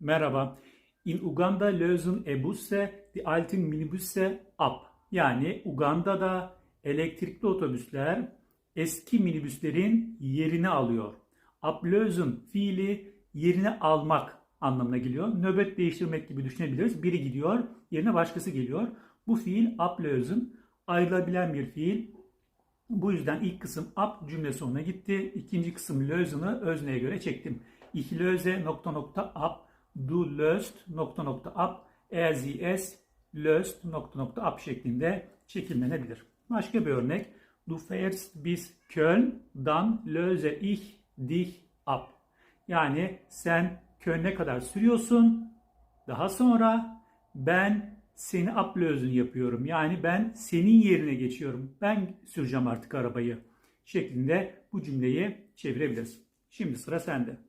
Merhaba. In Uganda lösen e Busse die alten Minibüsse ab. Yani Uganda'da elektrikli otobüsler eski minibüslerin yerini alıyor. Ablösen fiili yerini almak anlamına geliyor. Nöbet değiştirmek gibi düşünebiliriz. Biri gidiyor, yerine başkası geliyor. Bu fiil ablösen ayrılabilen bir fiil. Bu yüzden ilk kısım ab cümle sonuna gitti. İkinci kısım lösen'ı özneye göre çektim. Ich löse nokta nokta ab, du löst nokta nokta ab, er sie es löst nokta nokta ab şeklinde şekillenebilir. Başka bir örnek. Du fährst bis Köln, dann löse ich dich ab. Yani sen Köln'e kadar sürüyorsun. Daha sonra ben seni ablösen yapıyorum. Yani ben senin yerine geçiyorum. Ben süreceğim artık arabayı şeklinde bu cümleyi çevirebiliriz. Şimdi sıra sende.